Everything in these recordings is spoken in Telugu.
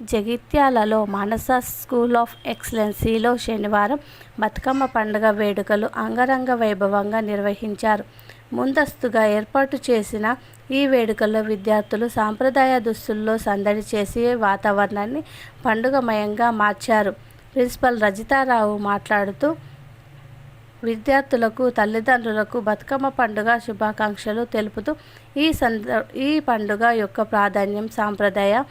జగిత్యాలలో మానస స్కూల్ ఆఫ్ ఎక్సలెన్సీలో శనివారం బతుకమ్మ పండుగ వేడుకలు అంగరంగ వైభవంగా నిర్వహించారు. ముందస్తుగా ఏర్పాటు చేసిన ఈ వేడుకల్లో విద్యార్థులు సాంప్రదాయ దుస్తుల్లో సందడి చేసి వాతావరణాన్ని పండుగమయంగా మార్చారు. ప్రిన్సిపల్ రజితారావు మాట్లాడుతూ విద్యార్థులకు తల్లిదండ్రులకు బతుకమ్మ పండుగ శుభాకాంక్షలు తెలుపుతూ ఈ సంద ఈ పండుగ యొక్క ప్రాధాన్యం సాంప్రదాయ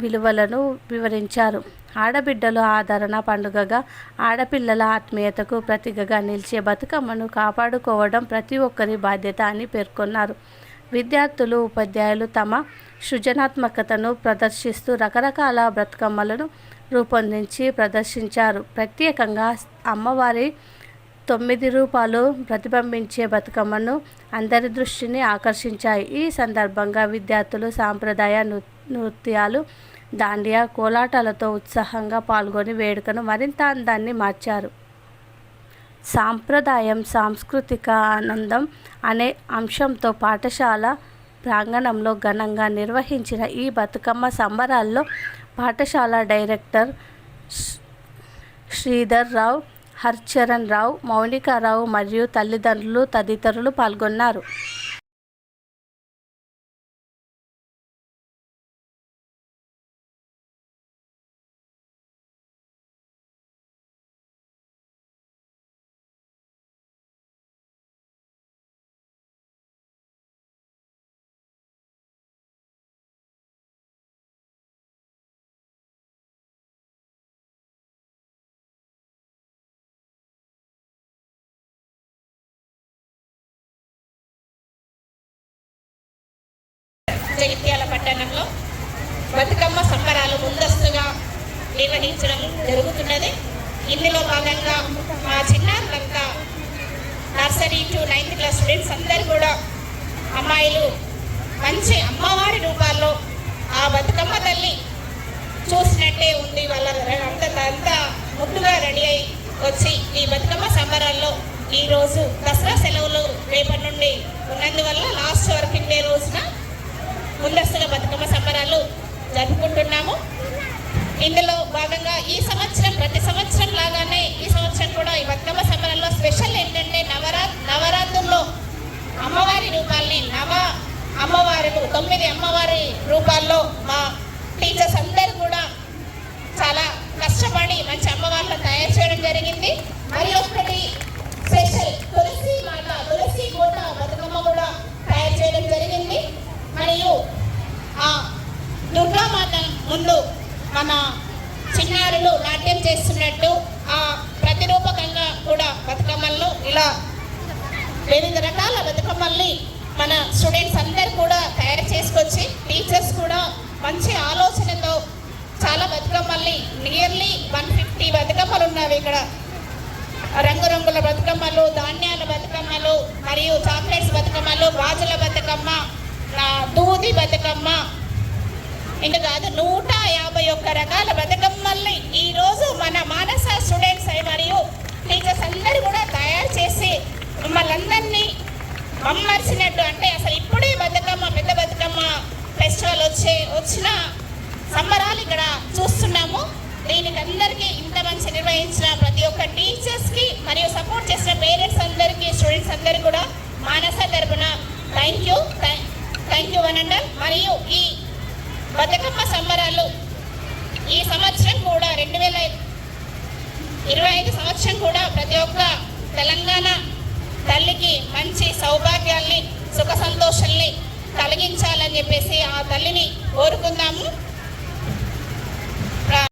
విలువలను వివరించారు. ఆడబిడ్డల ఆదరణ పండుగగా ఆడపిల్లల ఆత్మీయతకు ప్రతిగగా నిలిచే బతుకమ్మను కాపాడుకోవడం ప్రతి ఒక్కరి బాధ్యత అని పేర్కొన్నారు. విద్యార్థులు ఉపాధ్యాయులు తమ సృజనాత్మకతను ప్రదర్శిస్తూ రకరకాల బతుకమ్మలను రూపొందించి ప్రదర్శించారు. ప్రత్యేకంగా అమ్మవారి తొమ్మిది రూపాలు ప్రతిబింబించే బతుకమ్మను అందరి దృష్టిని ఆకర్షించాయి. ఈ సందర్భంగా విద్యార్థులు సాంప్రదాయ నృత్య నృత్యాలు దాండియా కోలాటాలతో ఉత్సాహంగా పాల్గొని వేడుకను మరింత అందాన్ని మార్చారు. సాంప్రదాయం సాంస్కృతిక ఆనందం అనే అంశంతో పాఠశాల ప్రాంగణంలో ఘనంగా నిర్వహించిన ఈ బతుకమ్మ సంబరాల్లో పాఠశాల డైరెక్టర్ శ్రీధర్ రావు హర్చరణ్ రావు మౌనికారావు మరియు తల్లిదండ్రులు తదితరులు పాల్గొన్నారు. జగిత్యాల పట్టణంలో బతుకమ్మ సంబరాలు ముందస్తుగా నిర్వహించడం జరుగుతున్నది. ఇందులో భాగంగా మా చిన్నారులంతా nursery to ninth class students అందరు కూడా అమ్మాయిలు మంచి అమ్మవారి రూపాల్లో ఆ బతుకమ్మ తల్లి చూసినట్టే ఉంది. వాళ్ళ అంత అంతా ముద్దుగా రెడీ అయి వచ్చి ఈ బతుకమ్మ సంబరాల్లో ఈ రోజు దసరా సెలవులు రేపటి నుండి ఉన్నందువల్ల లాస్ట్ వర్కింగ్ డే రోజున ముందస్తుగా బతుకమ్మ సంబరాలు జరుపుకుంటున్నాము. ఇందులో భాగంగా ఈ సంవత్సరం ప్రతి సంవత్సరం లాగానే ఈ సంవత్సరం కూడా ఈ బతుకమ్మ సంబరాల్లో స్పెషల్ ఏంటంటే నవరా నవరాత్రుల్లో అమ్మవారి రూపాల్ని నవ అమ్మవారులు తొమ్మిది అమ్మవారి రూపాల్లో మా టీచర్స్ అందరూ కూడా చాలా కష్టపడి మంచి అమ్మవార్లను తయారు చేయడం జరిగింది మరి ఒకటి స్పెషల్ తులసి మాత తులసి కోట బతుకమ్మ కూడా తయారు చేయడం జరిగింది మరియు ఆ దుర్గామాత ముందు మన చిన్నారులు నాట్యం చేస్తున్నట్టు ఆ ప్రతిరూపకంగా కూడా బతుకమ్మలను ఇలా వివిధ రకాల బతుకమ్మల్ని మన స్టూడెంట్స్ అందరు కూడా తయారు చేసుకొచ్చి టీచర్స్ కూడా మంచి ఆలోచనతో చాలా బతుకమ్మల్ని నియర్లీ వన్ ఫిఫ్టీ బతుకమ్మలు ఉన్నవి ఇక్కడ. రంగురంగుల బతుకమ్మలు ధాన్యాల బతుకమ్మలు మరియు చాక్లెట్స్ బతుకమ్మలు గాజుల బతుకమ్మ దూది బతుకమ్మ ఇంకా కాదు నూట యాభై ఒక్క రకాల బతుకమ్మల్ని ఈరోజు మన మానస స్టూడెంట్స్ మరియు టీచర్స్ అందరూ కూడా తయారు చేసి మమ్మల్ని అందరినీ మమ్మర్చినట్టు అంటే అసలు ఇప్పుడే బతుకమ్మ పెద్ద బతుకమ్మ ఫెస్టివల్ వచ్చే వచ్చిన సంబరాలు ఇక్కడ చూస్తున్నాము. దీనికి అందరికీ ఇంత మంచి నిర్వహించిన ప్రతి ఒక్క టీచర్స్కి మరియు సపోర్ట్ చేసిన పేరెంట్స్ అందరికీ స్టూడెంట్స్ అందరికీ కూడా మానస తరపున థ్యాంక్ యూ థ్యాంక్ యూ వనండర్ మరియు ఈ బతుకమ్మ సంబరాలు ఈ సంవత్సరం కూడా రెండు వేల ఇరవై ఐదు సంవత్సరం కూడా ప్రతి ఒక్క తెలంగాణ తల్లికి మంచి సౌభాగ్యాల్ని సుఖ సంతోషాల్ని కలిగించాలని చెప్పేసి ఆ తల్లిని కోరుకుందాము.